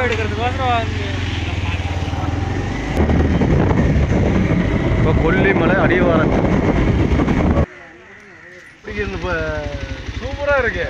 Video எடுக்கிறதுக்கோசரம் வந்து இப்போ கொல்லிமலை அடிவாரம். இப்படி இந்த இப்போ சூப்பராக இருக்கு.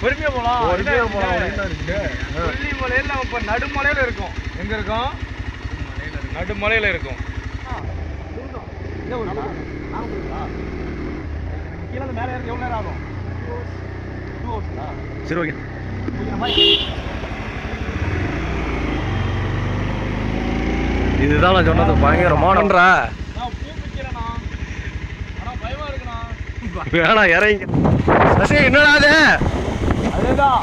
பொறுமையாக போகலாம் பொறுமையா போலாம். அப்படின்னு தான் இருக்கு. கொல்லிமலையில் நம்ம இப்போ நடுமலையில் இருக்கோம். எங்கே இருக்கோம்? நடுமலையில் இருக்கும். கீழே மேலே எவ்வளோ நேரம் ஆகும்? சரி ஓகே இதுதான் நான் சொன்னது. பயங்கரமானன்றா வேணாம் இறங்கி சசி என்னடா அது அதேதான்.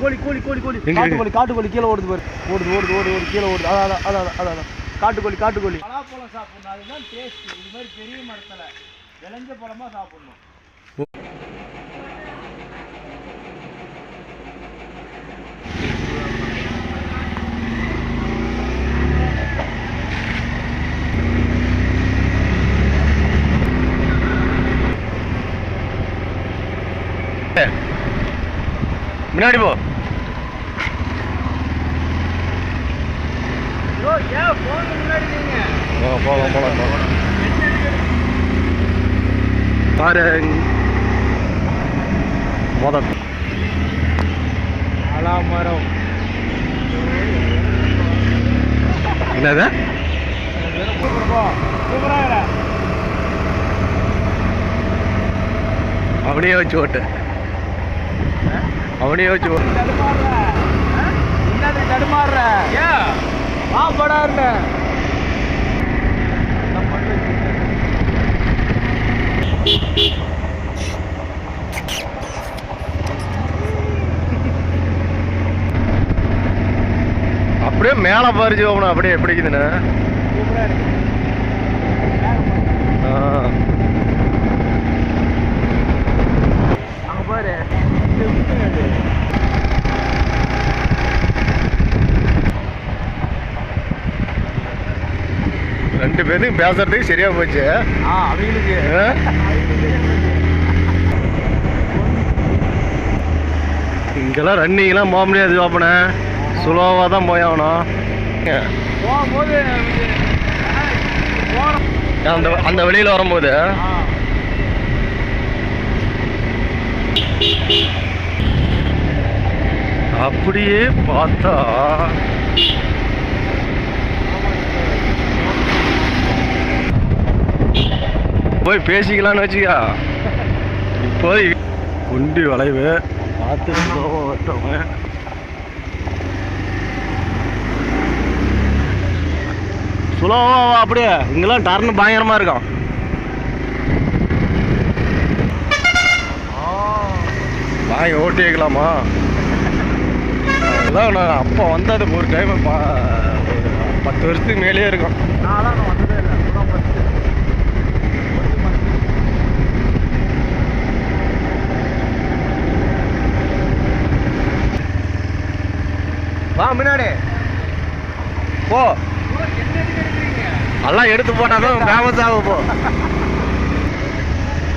கோழி கோழி கோழி கோழி? காட்டுக்கோழி காட்டுக்கோழி கீழே ஓடுது பாரு. ஓடுது ஓடுது ஓடுது ஓடுது கீழே ஓடுது. அதான் அதான் அதான் அதான் அதான். காட்டுக்கோழி காட்டுக்கோழி. பலாப்பழம் சாப்பிடணும். அதுதான் டேஸ்ட் இது மாதிரி பெரிய மரத்தில் விளைஞ்ச பழமா சாப்பிடணும். முன்னாடி போ போகலாம் போகலாம் போகலாம் போகலாம் பாரு மொத அலாமரம் என்னது? சூப்பராக அவனையே வச்சு ஓட்டு. ஓட்டு தடுமாறுற என்னது தடுமாறுற? ஏன் ஆ படாருல அப்படியே மேலே பறிச்சு போகணும். அப்படியே ஆ. அங்க பாரு. ரெண்டு பேருக்கும் பேசுறதுக்கு சரியா போச்சு. அவங்களுக்கு? இங்கெல்லாம் ரன்னிங்லாம் போக முடியாது பாப்பனே. சுலோவாக தான் போய் ஆகணும். போகும்போது போகிறோம் அந்த அந்த வெளியில் வரும்போது? அப்படியே பார்த்தா போய் பேசிக்கலாம்னு வச்சுக்கா. இப்போ குண்டி வளைவு. பார்த்து ஸ்லோவாக ஓட்டவங்க ஸ்லோவா அப்படியே. இங்கெல்லாம் டர்னு பயங்கரமாக இருக்கும். வாங்கி ஓட்டி வைக்கலாமா? அதெல்லாம் நான் அப்போ வந்தது ஒரு டைம் பத்து வருஷத்துக்கு மேலேயே இருக்கும் நான்லாம் நான் வந்ததே இல்லை இப்பதான் first. First month. வா முன்னாடி போ? எல்லாம் எடுத்து போட்டாதான் ஃபேமஸ் ஆகும் போ.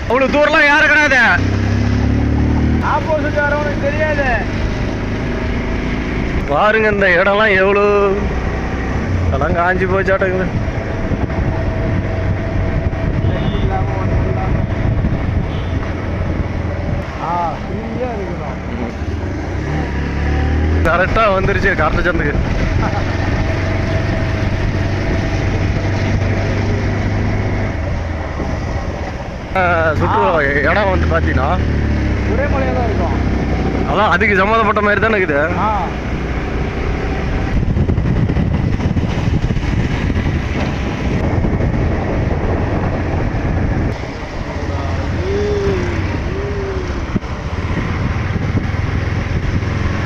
அவ்வளோ தூரம்லாம் யாரும் கிடையாது. Opposite வரவனுக்கு தெரியாது. பாருங்க இந்த இடம்லாம் எவ்வளோ அதெல்லாம் காஞ்சி இருக்கணும். கரெக்டாக வந்துருச்சு கரெக்டாக சந்துக்கு சுற்று இடம் வந்து பார்த்தீங்கன்னா ஒரே மலையா தான் இருக்கும். அதான் அதுக்கு சம்மந்தப்பட்ட மாதிரி தானே இருக்குது.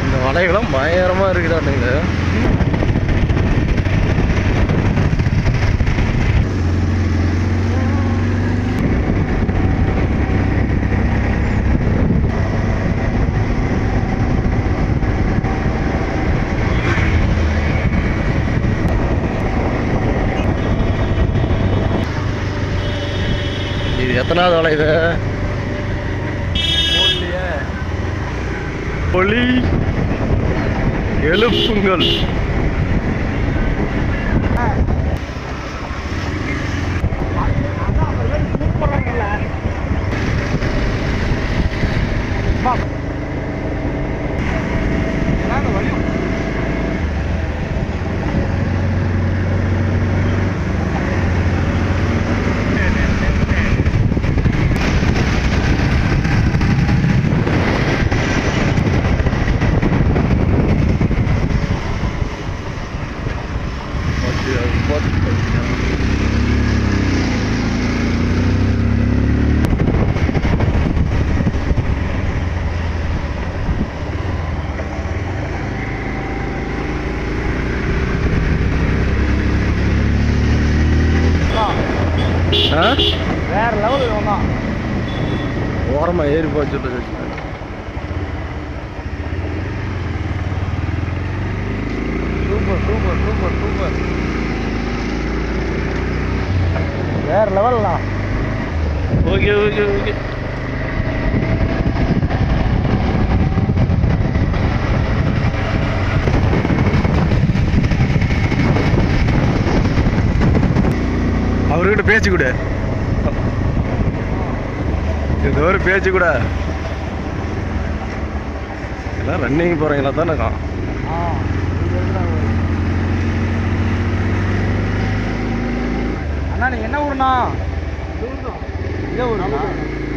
இந்த மலைகளும் பயங்கரமாக இருக்குதாட்டுங்க பண்ணாத வேலை இது? ஒளி. எழுப்புங்கள். வேற லெவல்லா ஓகே ஓகே ஓகே அவர்கிட்ட பேச்சு கூட. ஏதோ ஒரு பேச்சு கூட. எல்லாம் ரன்னிங் போகிறீங்களா தானே ஆ இது இருக்குடா ஒரு. அண்ணா நீங்க என்ன ஊருண்ணா? இதே ஊருண்ணா?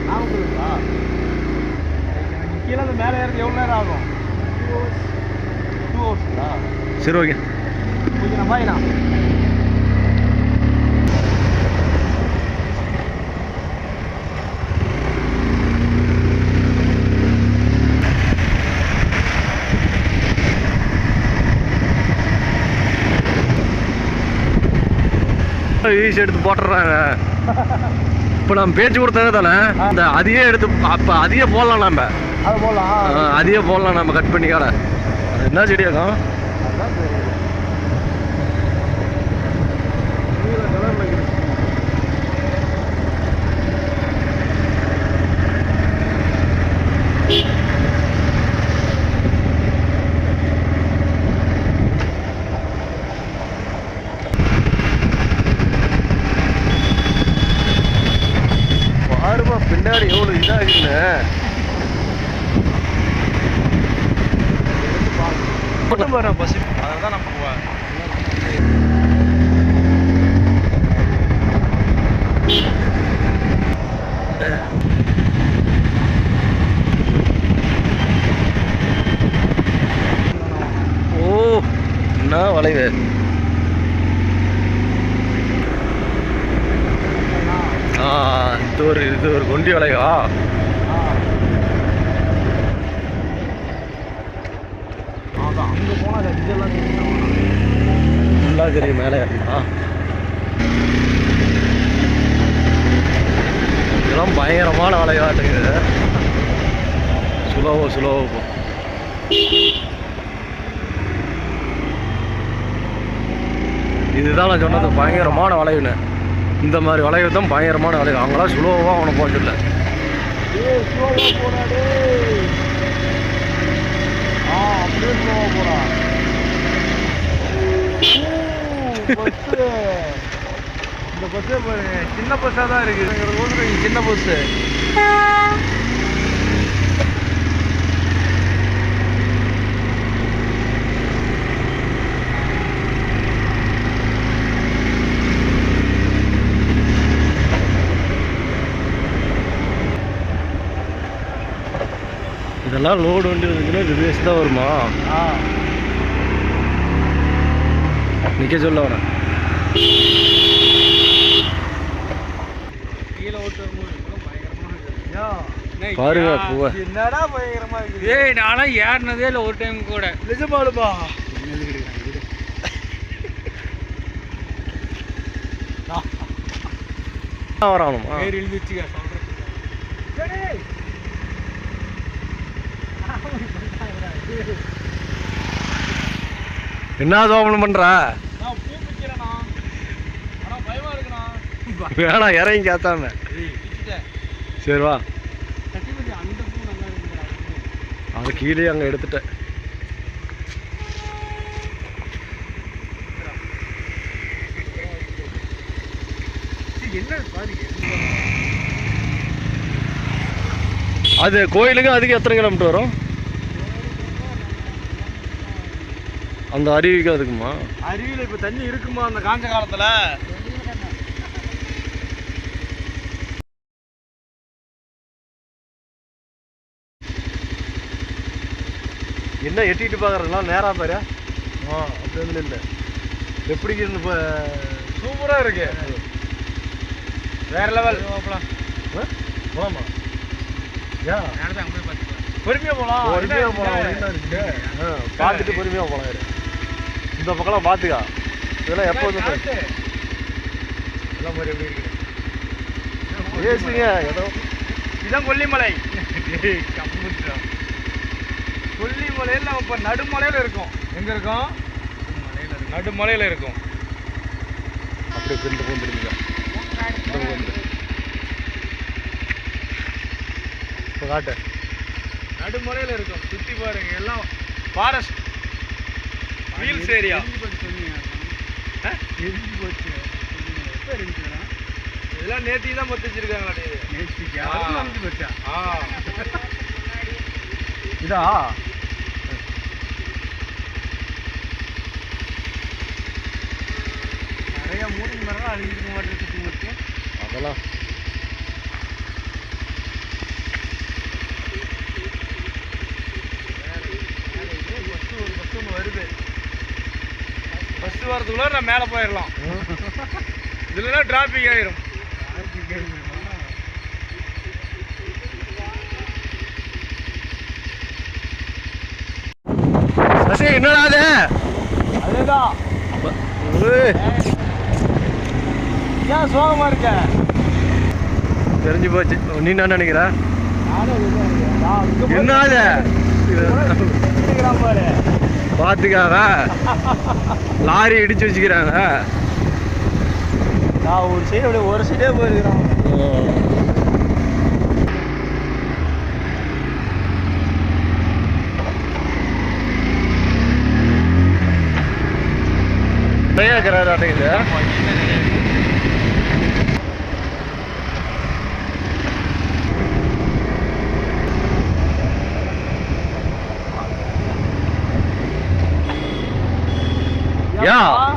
நாமக்கலுங்களா கீழே இருந்து மேலே ஏறது எவ்வளோ நேரம் ஆகும்? டூ ஹவர்ஸுங்களா சரி ஓகே ஓகேண்ணா பாய்ண்ணா ஈஸி எடுத்து போட்டுறாங்க. இப்போ நம்ம பேச்சு கொடுத்தது தானே? அந்த அதையே எடுத்து அப்போ அதையே போடலாம் நம்ம அதையே போடலாம் நம்ம கட் பண்ணி காட அது என்ன செடியாக்கும் அதான் சரி பாருமா பின்னாடி எவ்வளோ இதாகுதுன்னு மட்டும் பாரு பசி அதை தான் நம்ம ஓ என்ன வளைவு ஆ இது ஒரு இது ஒரு கொண்டி வளையா அதான் அங்கே போனால் தெரியும் மேலே ஆ இதெல்லாம் பயங்கரமான விளையாட்டுங்க. சுலோவோ சுலோவோ போ இதுதான் நான் சொன்னது பயங்கரமான வளைவுன்னு. இந்த மாதிரி வளைவு தான் பயங்கரமான வளைவு அவங்களாம் சுலோவாக அவனை போக சொல்ல இந்த பஸ்ஸே சின்ன பஸ்ஸாக தான் இருக்குது. சின்ன பஸ்ஸு இதெல்லாம் லோடு வண்டி வந்துச்சுன்னா இது வேஸ்ட் தான் வருமா? ஆ. நிற்க சொல்ல வரேன் பாருங்க பூவை. என்னடா பயங்கரமா இருக்குது? ஏய் நானும் ஏறினதே இல்லை ஒரு டைம் கூட. நிஜமாலுமா? எழுதி வச்சுக்க சொல்கிறேன் என்ன சோபனம் பண்ற? வேணாம் இறையும் காத்தாம. சரி வா. அது கீழே அங்கே எடுத்துட்டேன் அது கோயிலுக்கு அதுக்கு எத்தனை கிலோமீட்டர் வரும்? அந்த அருவிக்கு அதுக்குமா? அருவியில் இப்போ தண்ணி இருக்குமா அந்த காஞ்ச காலத்தில்? என்ன எட்டிட்டு பார்க்குறதுலாம் நேராக பாரு. ஆ அப்படி வந்து இல்லை. எப்படி இருந்து இப்போ சூப்பராக இருக்கு. வேற லெவல் அங்கே போய் பார்த்துக்கலாம். பொறுமையாக போகலாம் பொறுமையாக போகலாம் பார்த்துட்டு பொறுமையாக போகலாம். இந்த பக்கம்லாம் பார்த்துக்கா. இதெல்லாம் எப்போ வந்து. எல்லாம் மாதிரி எப்படி இருக்கு? பேசுங்க ஏதோ. இதான் கொல்லிமலை. கொல்லிமலையில் நம்ம இப்போ நடுமலையில் இருக்கோம். எங்க இருக்கோம்? நடுமலையில் இருக்கும். பிரிந்து போந்துருங்க இப்போ காட்டு. நடுமலையில் இருக்கும். சுற்றி பாருங்க எல்லாம் ஃபாரஸ்ட் ஹில்ஸ் ஏரியா இதெல்லாம் நேத்தி தான் பத்து வச்சிருக்காங்களா ஆ. இதா? நிறைய மூலிகை மரம் அழிஞ்சிருக்க மாட்டேன் அதெல்லாம் பஸ் ஒரு பஸ் ஒன்று வருது பஸ் வரதுக்குள்ள நான் மேலே போயிடலாம். இதுலனா டிராஃபிக் ஆயிரும். சசி என்னடா அது அதேதான். ஏன் சோகமா இருக்க? தெரிஞ்சு போச்சு. நீ என்ன நினைக்கிற? என்ன அது இது நிக்கிறேன் பாரு பார்த்துக்காக லாரி இடிச்சு வச்சுக்கிறாங்க நான் ஒரு சைடு அப்படியே ஒரு சைடே போயிருக்கிறேன். நிறைய இருக்கிறாரு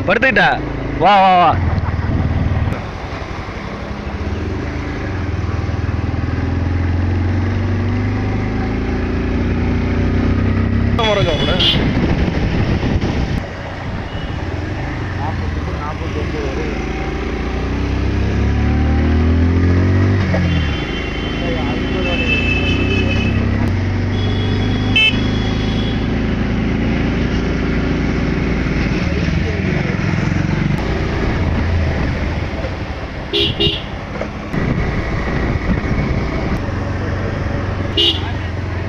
படுத்துக்கிட்டா. வா வா வா மரங்க அவனு.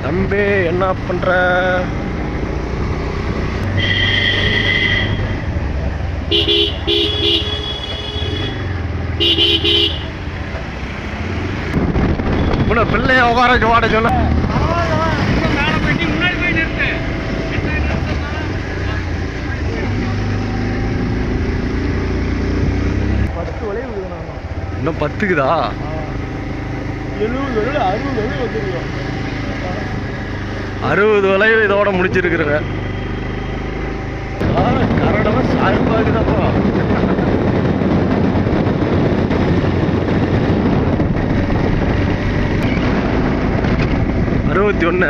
தம்பி என்ன பண்ற உன்னை பிள்ளைய உட்கார வச்சு ஓட சொன்ன மேலே போயிட்டு முன்னாடி உன பிள்ளைய உட்கார வாட சொல்ல. இன்னும் பத்துக்குதா? எழுபது அறுபது வந்துருக்கோம் அறுபது வளைவு இதோட முடிச்சிருக்கிறேங்க. கரடமா சாய்பாகுதப்பா அறுபத்தி ஒன்று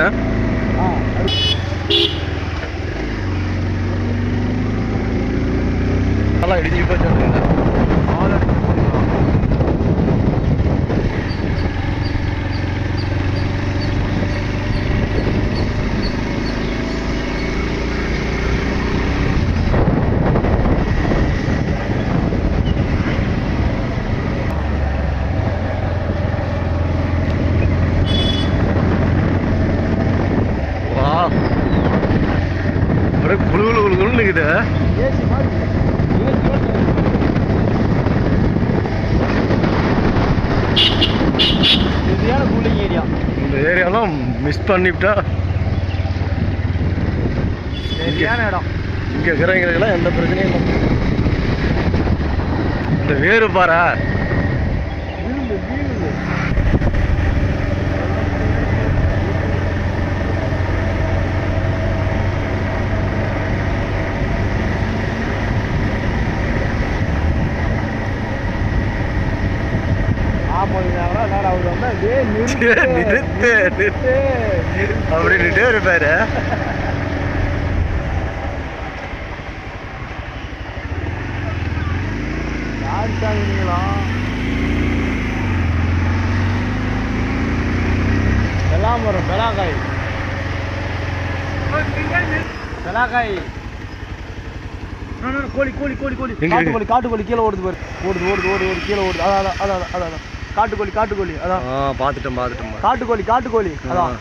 நல்லா இடிஞ்சு போச்சு வா அப்படியே குழு குழு குழு குழுன்னு இருக்குது ஏசி மாதிரி ஏசி மாதிரி சரியான கூலிங் ஏரியா இந்த ஏரியாலாம் மிஸ் பண்ணிவிட்டா சரியான இடம். இங்கே இருக்கிறவங்களுக்கெல்லாம் எந்த பிரச்சனையும் இல்லை. இந்த வேறு பாரு? நிறுத்து நிறுத்து அப்படின்னுட்டே இருப்பாரு. யார் சாகுறீங்களா? எல்லாம் வரும். பெலாக்காய் பெலாக்காய் கோழி கோழி கோழி கோழி? காட்டுக்கோழி காட்டுக்கோழி கீழே ஓடுது பாரு. ஓடுது ஓடுது ஓடுது ஓடுது கீழே ஓடுது. அதான் அதான் அதான் அதான். காட்டுக்கோழி காட்டுக்கோழி. அதான். ஆ பார்த்துட்டேன் பார்த்துட்டேன் காட்டுக்கோழி காட்டுக்கோழி. அதான்.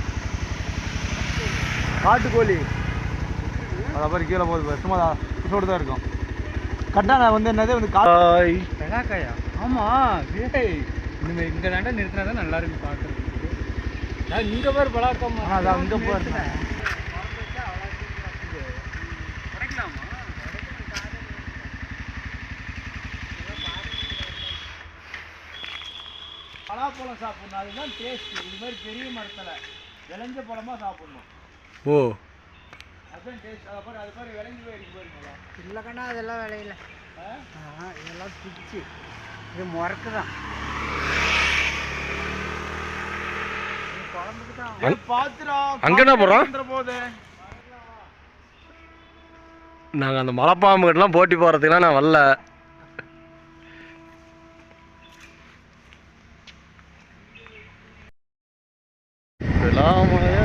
காட்டுக்கோழி. அதான் பாரு கீழே போகுது பாரு. சும்மா தான் இதோடு தான் இருக்கும். கட்டான வந்து என்னது? வந்து காட்டு ஹாய் பெலாக்காயா ஆமா டேய் இனிமே இங்க தாண்டா நிறுத்தினா தான் நல்லா இருக்கு பாக்குறதுக்கு. நான் இங்க பாரு பலாக்கம்மா ஆ, அதான் இங்க பாரு. பலாப்பழம் சாப்பிடணும். அதுதான் டேஸ்ட் இது மாதிரி பெரிய மரத்தில் விளைஞ்ச பழமா சாப்பிடணும். ஓ. அதுதான் டேஸ்ட் அதை பாரு அது பாரு விளைஞ்சு போயிருக்கு பாருங்களா இல்லைக்கண்ணா அதெல்லாம் விளையில. இதெல்லாம் பிடிச்சி இது முறக்கு தான் அங்க- பாத்துடா அங்க என்ன போடுறோம்? போதே நாங்கள் அந்த மலைப்பாம்பு கிட்டலாம் போட்டி போகிறதுக்குலாம் நான் வரல. இதெல்லாம் மழையா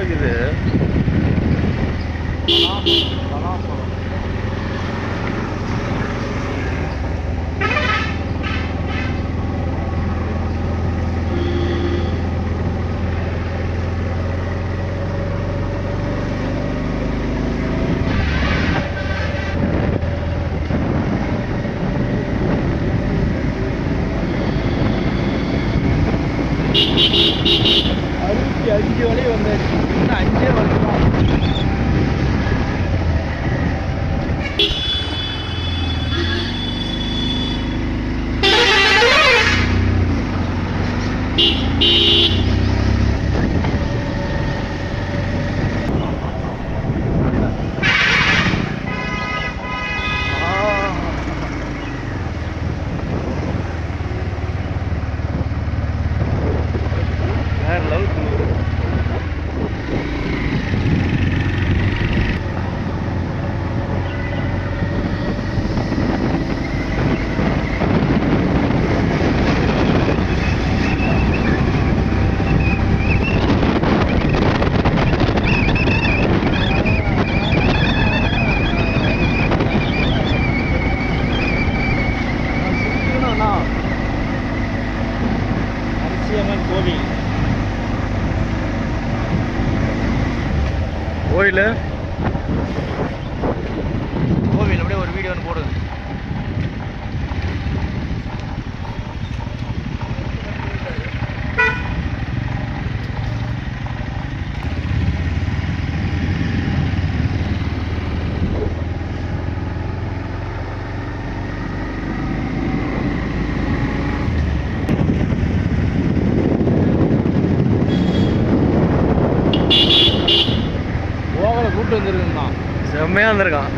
செம்மையாக இருந்திருக்கான்.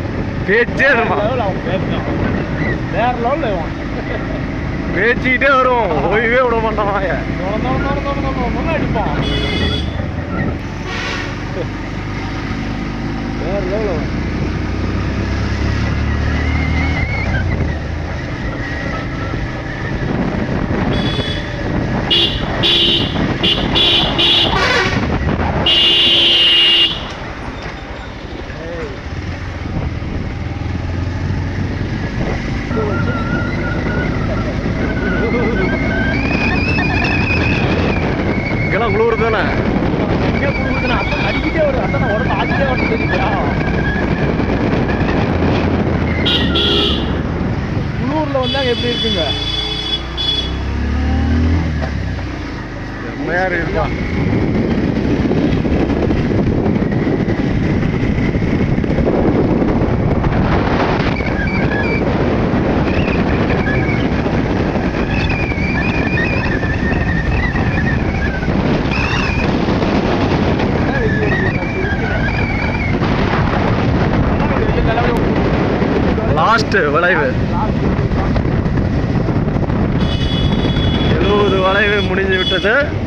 பேச்சே பேசுறான். வேற இவன். பேச்சிக்கிட்டே வருவோம் ஓய்வே விட மாட்டான் அடிப்பான். வேற லெவலில் அவன் இங்கெல்லாம் லாஸ்ட் வளைவு. எழுபது வளைவு முடிஞ்சு விட்டது.